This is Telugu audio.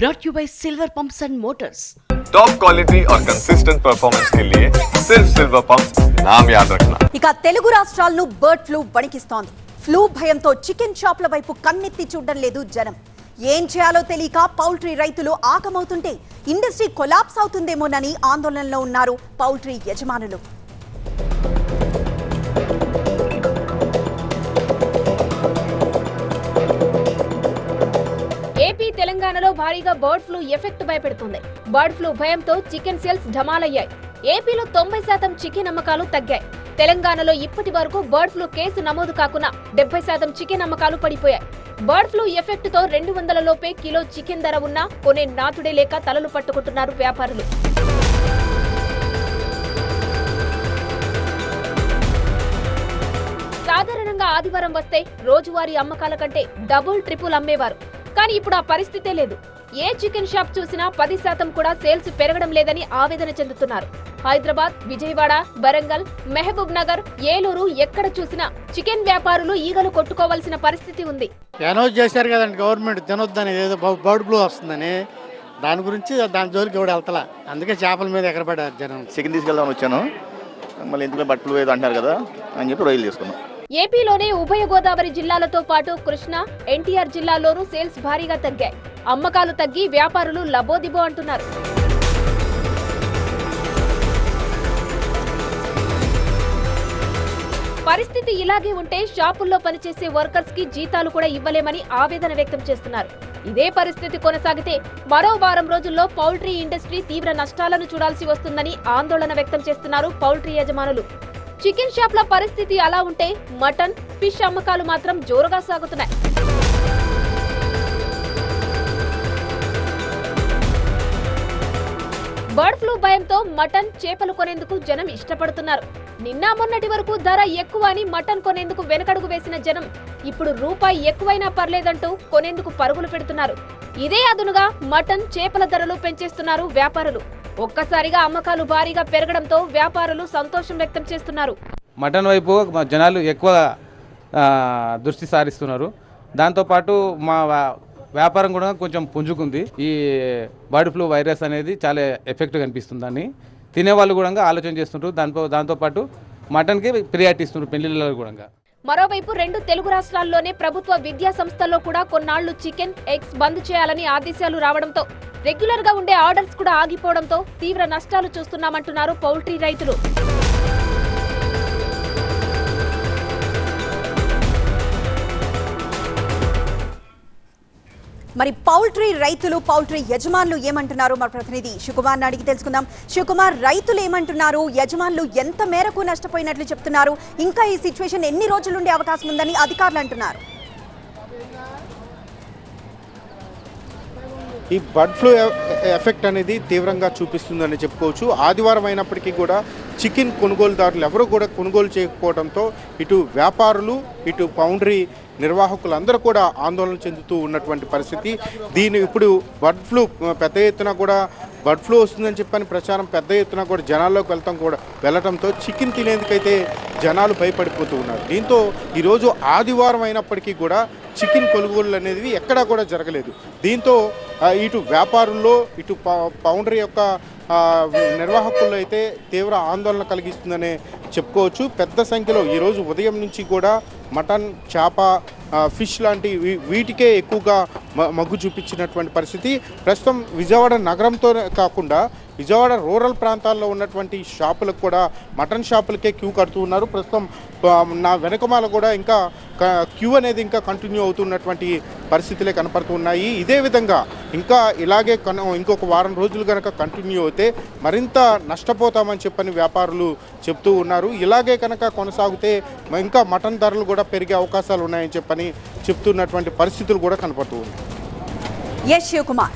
brought you by Silver Pumps and Motors. Top quality और कंसिस्टेंट परफॉर्मेंस के लिए सिर्फ सिल्वर पंप नाम याद रखना ఇక తెలుగు రాష్ట్రాలను బర్డ్ ఫ్లూ వణికిస్తోంది ఫ్లూ భయంతో చికెన్ షాప్ల వైపు కన్నెత్తి చూడడం లేదు జనం ఏం చేయాలో తెలియక పౌల్ట్రీ రైతులు ఆకమవుతుంటే ఇండస్ట్రీ కొలాప్స్ అవుతుందేమోనని ఆందోళనలో ఉన్నారు పౌల్ట్రీ యజమానులు తెలంగాణలో భారీగా బర్డ్ ఫ్లూ ఎఫెక్ట్ భయపెడుతుంది. బర్డ్ ఫ్లూ భయంతో చికెన్ సేల్స్ ఢమాలయ్యాయి. ఏపీలో తొంభై శాతం చికెన్ అమ్మకాలు తగ్గాయి. తెలంగాణలో ఇప్పటి వరకు బర్డ్ ఫ్లూ కేసు నమోదు కాకుండా డెబ్బై శాతం చికెన్ అమ్మకాలు పడిపోయాయి. బర్డ్ ఫ్లూ ఎఫెక్ట్తో రెండు వందల లోపే కిలో చికెన్ ధర ఉన్నా కొనే నాతుడే లేక తలలు పట్టుకుంటున్నారు వ్యాపారులు. సాధారణంగా ఆదివారం వస్తే రోజువారీ అమ్మకాల కంటే డబుల్ ట్రిపుల్ అమ్మేవారు. కానీ ఇప్పుడు ఆ పరిస్థితే లేదు. ఏ చికెన్ షాప్ చూసినా పది శాతం కూడా సేల్స్ పెరగడం లేదని ఆవేదన చెందుతున్నారు. హైదరాబాద్ విజయవాడ వరంగల్ మహబూబ్ నగర్ ఏలూరు ఎక్కడ చూసినా చికెన్ వ్యాపారులు ఈగలు కొట్టుకోవాల్సిన పరిస్థితి ఉంది. అనౌన్స్ చేశారు కదండి గవర్నమెంట్ తినొద్దని ఏదో బ- బర్డ్ ఫ్లూ వస్తుందని. దాని గురించి దాని జోలికి ఎవడు వెళ్తలా? అందుకే చేపల మీద ఎగరపడ్డారు జనం. చికెన్ తీసుకెళ్దామని వచ్చాను. మళ్ళీ ఎందుకు బట్టలు ఏదో అంటున్నారు కదా అని చెప్పి రొయ్యలు తీసుకున్నాం. ఏపీలోనే ఉభయ గోదావరి జిల్లాలతో పాటు కృష్ణా ఎన్టీఆర్ జిల్లాలోనూ సేల్స్ భారీగా తగ్గాయి. అమ్మకాలు తగ్గి వ్యాపారులు లబోదిబో అంటున్నారు. పరిస్థితి ఇలాగే ఉంటే షాపుల్లో పనిచేసే వర్కర్స్కి జీతాలు కూడా ఇవ్వలేమని ఆవేదన వ్యక్తం చేస్తున్నారు. ఇదే పరిస్థితి కొనసాగితే మరో వారం రోజుల్లో పౌల్ట్రీ ఇండస్ట్రీ తీవ్ర నష్టాలను చూడాల్సి వస్తుందని ఆందోళన వ్యక్తం చేస్తున్నారు పౌల్ట్రీ యజమానులు. చికెన్ షాప్ల పరిస్థితి అలా ఉంటే మటన్ ఫిష్ అమ్మకాలు మాత్రం జోరుగా సాగుతున్నాయి. బర్డ్ ఫ్లూ భయంతో మటన్ చేపలు కొనేందుకు జనం ఇష్టపడుతున్నారు. నిన్న మొన్నటి వరకు ధర ఎక్కువ అని మటన్ కొనేందుకు వెనకడుగు వేసిన జనం ఇప్పుడు రూపాయి ఎక్కువైనా పర్లేదంటూ కొనేందుకు పరుగులు పెడుతున్నారు. ఇదే అదునుగా మటన్ చేపల ధరలు పెంచేస్తున్నారు వ్యాపారులు. ఒక్కసారిగా అమ్మకాలు భారీగా పెరగడంతో వ్యాపారులు సంతోషం వ్యక్తం చేస్తున్నారు. మటన్ వైపు జనాలు ఎక్కువ దృష్టి సారిస్తున్నారు. దాంతోపాటు మా వ్యా- వ్యాపారం కూడా కొంచెం పుంజుకుంది. ఈ బర్డ్ ఫ్లూ వైరస్ అనేది చాలా ఎఫెక్ట్ కనిపిస్తుందని తినేవాళ్ళు కూడా ఆలోచన చేస్తుంటారు దాంతో దాంతోపాటు మటన్కి ప్రియారిటీ ఇస్తున్నారు పెళ్ళిళ్ళలో కూడా. మరోవైపు రెండు తెలుగు రాష్ట్రాల్లోనే ప్రభుత్వ విద్యా సంస్థల్లో కూడా కొన్నాళ్ళు చికెన్ ఎగ్స్ బంద్ చేయాలని ఆదేశాలు రావడంతో రెగ్యులర్గా ఉండే ఆర్డర్స్ కూడా ఆగిపోవడంతో తీవ్ర నష్టాలు చూస్తున్నామంటున్నారు పౌల్ట్రీ రైతులు. మరి పౌల్ట్రీ రైతులు పౌల్ట్రీ యజమానులు ఏమంటున్నారు? మా ప్రతినిధి శివకుమార్ని అడిగి తెలుసుకుందాం. శివకుమార్ రైతులు ఏమంటున్నారు? యజమానులు ఎంత మేరకు నష్టపోయినట్లు చెప్తున్నారు? ఇంకా ఈ సిచ్యువేషన్ ఎన్ని రోజులు ఉండే అవకాశం ఉందని అధికారులు అంటున్నారు. ఈ బర్డ్ ఫ్లూ ఎఫెక్ట్ అనేది తీవ్రంగా చూపిస్తుందని చెప్పుకోవచ్చు. ఆదివారం అయినప్పటికీ కూడా చికెన్ కొనుగోలుదారులు ఎవరు కూడా కొనుగోలు చేయకపోవడంతో ఇటు వ్యాపారులు ఇటు పౌండరీ నిర్వాహకులు అందరూ కూడా ఆందోళన చెందుతూ ఉన్నటువంటి పరిస్థితి. దీని ఇప్పుడు బర్డ్ ఫ్లూ పెద్ద ఎత్తున కూడా బర్డ్ ఫ్లూ వస్తుందని చెప్పని ప్రచారం పెద్ద ఎత్తున కూడా జనాల్లోకి వెళ్తాం కూడా వెళ్ళటంతో చికెన్ తినేందుకైతే జనాలు భయపడిపోతూ ఉన్నారు. దీంతో ఈరోజు ఆదివారం అయినప్పటికీ కూడా చికెన్ కొనుగోలు అనేది ఎక్కడా కూడా జరగలేదు. దీంతో ఇటు వ్యాపారుల్లో ఇటు ప- పౌండరీ యొక్క నిర్వాహకుల్లో అయితే తీవ్ర ఆందోళన కలిగిస్తుందనే చెప్పుకోవచ్చు. పెద్ద సంఖ్యలో ఈరోజు ఉదయం నుంచి కూడా మటన్ చేప ఫిష్ లాంటి వీటికే ఎక్కువగా మగ్గు చూపించినటువంటి పరిస్థితి. ప్రస్తుతం విజయవాడ నగరంతో కాకుండా విజయవాడ రూరల్ ప్రాంతాల్లో ఉన్నటువంటి షాపులకు కూడా మటన్ షాపులకే క్యూ కడుతూ ఉన్నారు. ప్రస్తుతం నా వెనకమాల కూడా ఇంకా క- క్యూ అనేది ఇంకా కంటిన్యూ అవుతున్నటువంటి పరిస్థితులే కనపడుతూ ఉన్నాయి. ఇదే విధంగా ఇంకా ఇలాగే ఇంకొక వారం రోజులు కనుక కంటిన్యూ అయితే మరింత నష్టపోతామని చెప్పని వ్యాపారులు చెప్తూ ఉన్నారు. ఇలాగే కనుక కొనసాగితే ఇంకా మటన్ ధరలు కూడా పెరిగే అవకాశాలు ఉన్నాయని చెప్పని చెప్తున్నటువంటి పరిస్థితులు కూడా కనపడుతూ ఉన్నాయి. ఎస్ శివకుమార్